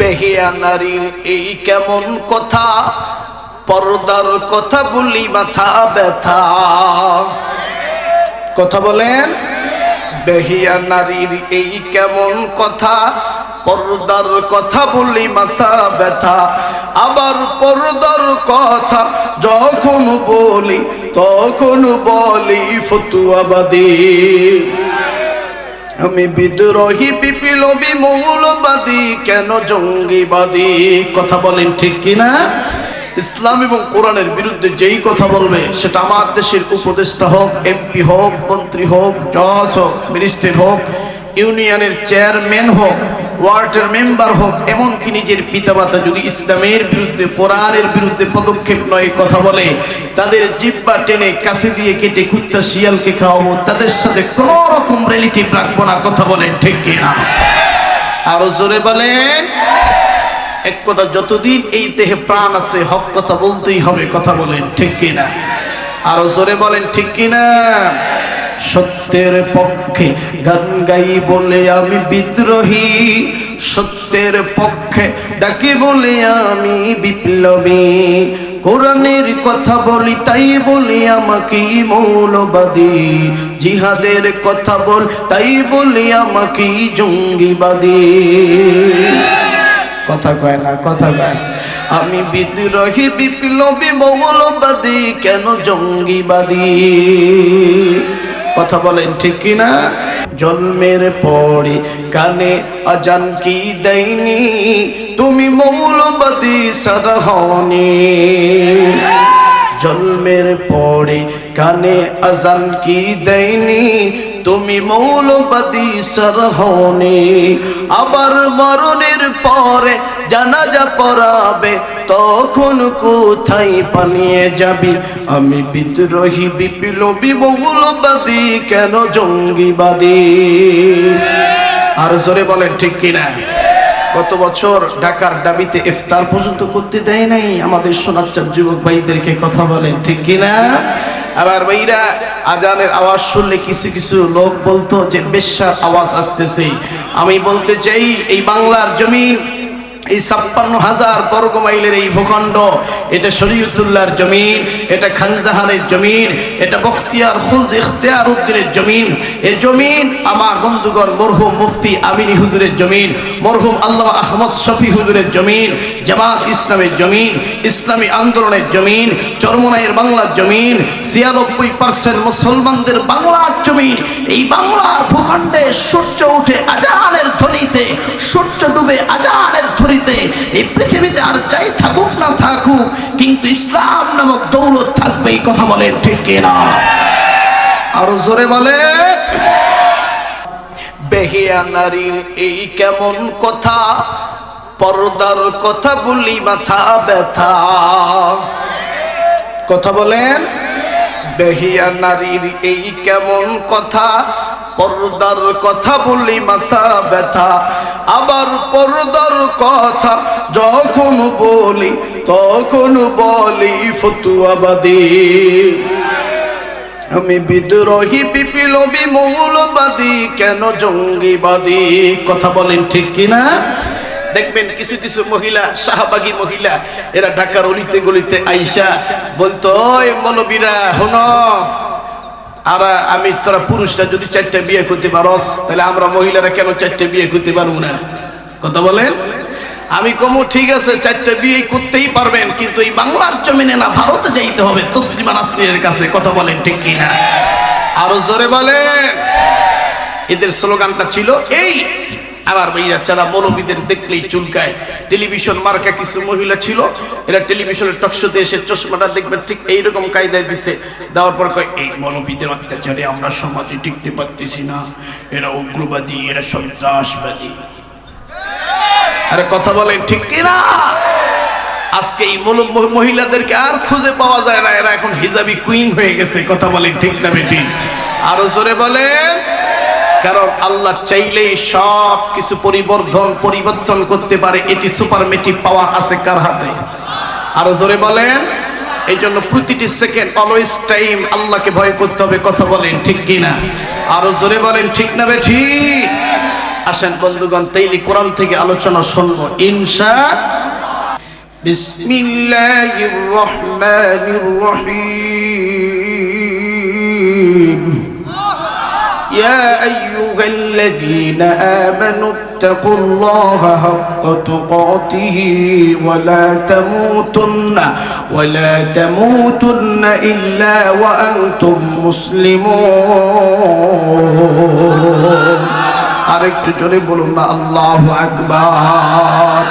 বেহিয়া নারীর এই কেমন কথা? পর্দার কথা বলি মাথা ব্যথা। কথা বলেন। বেহিয়া নারীর এই কেমন কথা? পর্দার কথা বলি মাথা ব্যথা। আবার পর্দার কথা যখন বলি, তখন বলি ফতুয়াবাদী। আমি বিদ্রোহী বিপ্লবী মৌলবাদী, কেন জঙ্গিবাদী? কথা বলেন ঠিক কিনা? ইসলাম এবং কোরআনের বিরুদ্ধে যেই কথা বলবে, সেটা আমার দেশের উপদেষ্টা হোক, এমপি হোক, মন্ত্রী হোক, জজ হোক, মিনিস্টার হোক, ইউনিয়নের চেয়ারম্যান হোক ওয়ার্ডের মেম্বার হোক, এমনকি নিজের পিতামাতা যদি ইসলামের বিরুদ্ধে, কোরআনের বিরুদ্ধে পদক্ষেপ নয় কথা বলে, তাদের জিব্বা টেনে কাছে দিয়ে কেটে কুত্তা শিয়ালকে খাওয়াবো, তাদের সাথে কোনো রকম রিলেটিভ রাখব না, কথা বলেন ঠিক কিনা? আরও জোরে বলেন। এক কথা, যতদিন এই দেহে প্রাণ আছে, হক কথা বলতেই হবে, কথা বলেন ঠিক কিনা? আরও জোরে বলেন ঠিক কিনা? সত্যের পক্ষে গান গাই বলে আমি বিদ্রোহী। সত্যের পক্ষে ডাকি বলে আমি বিপ্লবী। কোরআনের কথা বলি, তাই বলি আমাকে মৌলবাদী। জিহাদের কথা বল, তাই বলি আমাকে জঙ্গিবাদী। কথা কয় না, কথা কয় আমি বিদ্রোহী, বিপ্লবী, মৌলবাদী, কেন জঙ্গিবাদী? কথা বলেন ঠিক কিনা? জন্মের পরে কানে আজান কি দেয়নি? তুমি মৌলবাদী সারহনি জন্মের পরে কানে আজান কি দেয়নি? তুমি মৌলবাদী সরহনে আবার মরণের পরে জানাজা পড়াবে তখন কোথায় পানিয়ে যাবি? আমি বিদ্রোহী, বিপ্লবী মৌলবাদী কেন জঙ্গিবাদী? আর জোরে বলেন, ঠিক কিনা? গত বছর ঢাকার ডাবিতে ইফতার পর্যন্ত করতে দেয় নাই আমাদের সোনাচ্চার যুবক ভাইদেরকে কথা বলেন, ঠিক কিনা? আবার ভাইরা, আজানের আওয়াজ শুনলে কিছু কিছু লোক বলতো যে, বেশ্যার আওয়াজ আসতেছে। আমি বলতে চাই, এই বাংলার জমিন এই ছাপ্পান্ন হাজার বর্গ মাইলের এই ভূখণ্ড এটা শরীয়তুল্লাহর জমিন। এটা খানজাহানের জমিন, এটা বখতিয়ার খুলজ ইখতিয়ার উদ্দিনের জমিন। এই জমিন আমার বন্ধুগণ মরহুম মুফতি আমিনী হুজুরের জমিন, মরহুম আল্লাহ আহমদ শফি হুজুরের জমিন, জামাত ইসলামের জমিন, ইসলামী আন্দোলনের জমিন, চরমনাইয়ের বাংলার জমিন, ছিয়ানব্বই পার্সেন্ট মুসলমানদের বাংলার জমিন। এই বাংলার ভূখণ্ডে সূর্য উঠে আজানের ধ্বনিতে, সূর্য ডুবে আজানের ধ্বনিতে, এই পৃথিবীতে আর যাই থাকুক না থাকুক, কিন্তু ইসলাম নামক দৌলত থাকবে, এই কথা বলেন ঠিক কিনা? আরও জোরে বলে। বেহিয়া নারীর এই কেমন কথা? পর্দার কথা বলি, মাথা ব্যথা। কথা বলেন। বেহিয়া নারীর এই কেমন কথা? পর্দার কথা বলি, মাথা ব্যথা। আবার পর্দার কথা যখন বলি তখন বলি ফতুয়াবাদী। আমি বিদ্রোহী, বিপ্লবী, মৌলবাদী, কেন জঙ্গিবাদী? কথা বলেন ঠিক কিনা? দেখবেন কিছু কিছু মহিলা, শাহবাগী মহিলা, এরা ঢাকার অলিতে গলিতে আইসা বলতো মৌলবীরা হন আর, আমি তোরা পুরুষরা যদি চারটা বিয়ে করতে পারস, তাহলে আমরা মহিলারা কেন চারটা বিয়ে করতে পারব না? কথা বলেন? আমি কমু, ঠিক আছে, চারটা বিয়ে করতেই পারবেন, কিন্তু এই বাংলার জমিনে না ভারতে যাইতে হবে, তসলিমা নাসরিনের কাছে কথা বলেন, ঠিক কিনা? আরও জোরে বলেন। এদের স্লোগানটা ছিল এই, আবার ভাইয়া যারা মৌলবীদের দেখলেই চুলকায়। টেলিভিশন মার্কা কিছু মহিলা ছিল, এরা টেলিভিশনের টকশোতে এসে চশমাটা দেখবেন ঠিক এইরকম কায়দায় দিছে। দেওয়ার পর কয়, এই মৌলবীদের অত্যাচারে আমরা সমাজে টিকতে পারতেছি না। এরা উগ্রবাদী, এরা সন্ত্রাসবাদী। আরে কথা বলেন, ঠিক কিনা? আজকে এই মহিলাদেরকে আর খুঁজে পাওয়া যায় না, এরা এখন হিজাবি কুইন হয়ে গেছে, কথা বলেন, ঠিক না বেটি? আরও জোরে বলেন। কারণ আল্লাহ চাইলেই সব কিছু পরিবর্তন পরিবর্তন করতে পারে, এটি সুপার সুপারমেটিভ পাওয়ার আছে কার হাতে? আরও জোরে বলেন। এই জন্য প্রতিটি সেকেন্ড অলওয়েজ টাইম আল্লাহকে ভয় করতে হবে, কথা বলেন, ঠিক কিনা? আরও জোরে বলেন, ঠিক না বেঠি আসেন বন্ধুগণ, তাইলে কোরআন থেকে আলোচনা শুনব, ইনশা বিসমিল্লাহির রহমানির রহিম ইয়া আইয়ুহাল্লাযীনা আমানু ইত্তাকুল্লাহা হাক্কা তুকাতিহি ওয়া লা তামুতুন্না, ওয়া লা তামুতুন্না ইল্লা ওয়া আনতুম মুসলিমুন। আরেকটু জোরে বলুন না আল্লাহ আকবার।